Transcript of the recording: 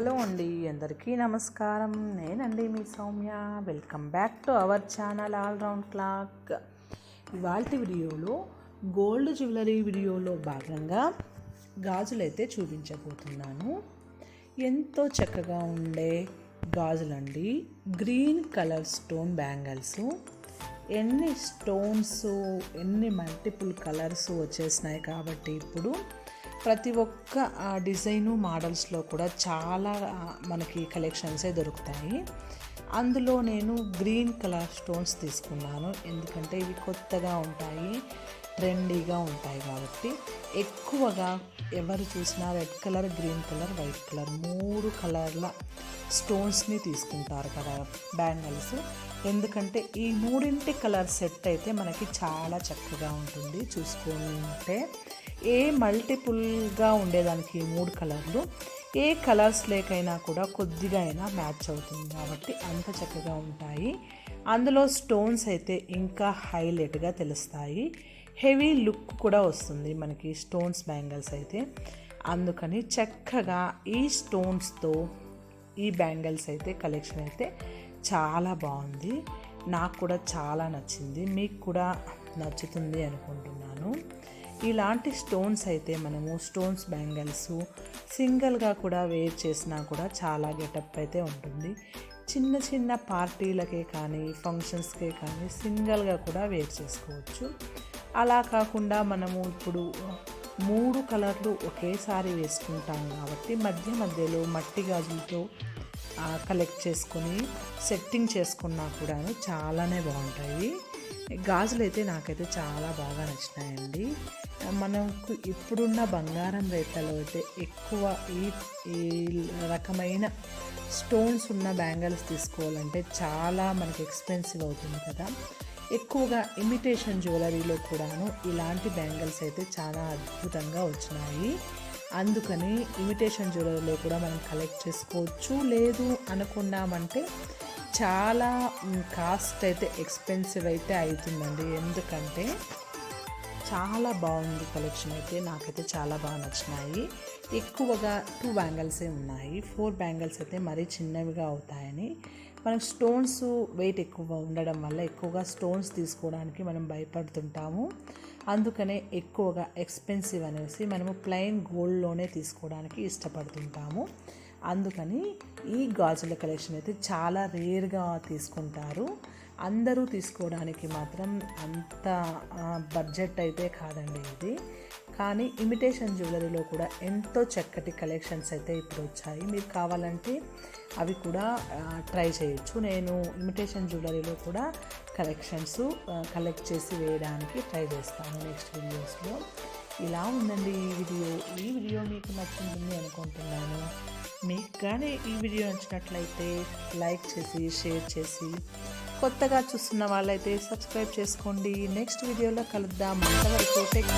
Hello అండి అందరికీ నమస్కారం. నేనండి మీ Soumya. Welcome back to our channel all round clock ఇవాళ వీడియోలో గోల్డ్ జ్యువెలరీ వీడియోలో భాగంగా గాజులైతే చూపించబోతున్నాను. ఎంతో చక్కగా ఉండే గాజులండి. గ్రీన్ కలర్ స్టోన్ బ్యాంగిల్స్ ఎన్ని స్టోన్స్ ఎన్ని మల్టిపుల్ కలర్స్ వచ్చేసినాయి కాబట్టి ఇప్పుడు ప్రతి ఒక్క డిజైను మోడల్స్లో కూడా చాలా మనకి కలెక్షన్సే దొరుకుతాయి. అందులో నేను గ్రీన్ కలర్ స్టోన్స్ తీసుకున్నాను. ఎందుకంటే ఇవి కొత్తగా ఉంటాయి ట్రెండీగా ఉంటాయి కాబట్టి. ఎక్కువగా ఎవరు చూసినా red colour green colour white colour మూడు కలర్ల స్టోన్స్ని తీసుకుంటారు కదా బ్యాంగిల్స్. ఎందుకంటే ఈ మూడింటి కలర్ సెట్ అయితే మనకి చాలా చక్కగా ఉంటుంది చూసుకుంటే. ఉంటే ఏ మల్టిపుల్గా ఉండేదానికి మూడు కలర్లు. ఏ కలర్స్ లేకైనా కూడా కొద్దిగా అయినా మ్యాచ్ అవుతుంది కాబట్టి అంత చక్కగా ఉంటాయి. అందులో స్టోన్స్ అయితే ఇంకా హైలైట్గా తెలుస్తాయి. హెవీ లుక్ కూడా వస్తుంది మనకి స్టోన్స్ బ్యాంగిల్స్ అయితే. అందుకని చక్కగా ఈ స్టోన్స్తో ఈ బ్యాంగిల్స్ అయితే కలెక్షన్ అయితే చాలా బాగుంది. నాకు కూడా చాలా నచ్చింది. మీకు కూడా నచ్చుతుంది అనుకుంటున్నాను. ఇలాంటి స్టోన్స్ అయితే మనము స్టోన్స్ బ్యాంగిల్స్ సింగిల్గా కూడా వేర్ చేసినా కూడా చాలా గెటప్ అయితే ఉంటుంది. చిన్న చిన్న పార్టీలకే కానీ ఫంక్షన్స్కే కానీ సింగిల్గా కూడా వేర్ చేసుకోవచ్చు. అలా కాకుండా మనము ఇప్పుడు మూడు కలర్లు ఒకేసారి వేసుకుంటాం కాబట్టి మధ్య మధ్యలో మట్టి గాజులతో కలెక్ట్ చేసుకొని సెట్టింగ్ చేసుకున్నా కూడాను చాలానే బాగుంటాయి. గాజులు అయితే నాకైతే చాలా బాగా నచ్చినాయండి. మనకు ఇప్పుడున్న బంగారం రేట్లలో అయితే ఎక్కువ ఈ ఈ రకమైన స్టోన్స్ ఉన్న బ్యాంగిల్స్ తీసుకోవాలంటే చాలా మనకి ఎక్స్పెన్సివ్ అవుతుంది కదా. ఎక్కువగా ఇమిటేషన్ జ్యువెలరీలో కూడాను ఇలాంటి బ్యాంగిల్స్ అయితే చాలా అద్భుతంగా వచ్చినాయి. అందుకని ఇమిటేషన్ జ్యువెలరీలో కూడా మనం కలెక్ట్ చేసుకోవచ్చు. లేదు అనుకున్నామంటే చాలా కాస్ట్ అయితే ఎక్స్పెన్సివ్ అయితే అవుతుందండి. ఎందుకంటే చాలా బాగుంది కలెక్షన్ అయితే నాకైతే చాలా బాగా నచ్చినాయి. ఎక్కువగా టూ బ్యాంగిల్సే ఉన్నాయి. ఫోర్ బ్యాంగిల్స్ అయితే మరీ చిన్నవిగా అవుతాయని. మనం స్టోన్స్ వెయిట్ ఎక్కువ ఉండడం వల్ల ఎక్కువగా స్టోన్స్ తీసుకోవడానికి మనం భయపడుతుంటాము. అందుకనే ఎక్కువగా ఎక్స్పెన్సివ్ అనేసి మనము ప్లెయిన్ గోల్డ్లోనే తీసుకోవడానికి ఇష్టపడుతుంటాము. అందుకని ఈ గాజుల కలెక్షన్ అయితే చాలా రేర్గా తీసుకుంటారు. అందరూ తీసుకోవడానికి మాత్రం అంత బడ్జెట్ అయితే కాదండి ఇది. కానీ ఇమిటేషన్ జ్యువెలరీలో కూడా ఎంతో చక్కటి కలెక్షన్స్ అయితే ఇప్పుడు వచ్చాయి. మీరు కావాలంటే అవి కూడా ట్రై చేయొచ్చు. నేను ఇమిటేషన్ జ్యువెలరీలో కూడా కలెక్షన్స్ కలెక్ట్ చేసి వేయడానికి ట్రై చేస్తాను నెక్స్ట్ వీడియోస్లో ఇలా ఉందండి ఈ వీడియో ఈ వీడియో మీకు నచ్చిందని అనుకుంటున్నాను. మీకు కానీ ఈ వీడియో నచ్చినట్లయితే లైక్ చేసి షేర్ చేసి కొత్తగా చూస్తున్న వాళ్ళైతే సబ్స్క్రైబ్ చేసుకోండి. నెక్స్ట్ వీడియోలో కలుద్దాం. అంతవరకు టెక్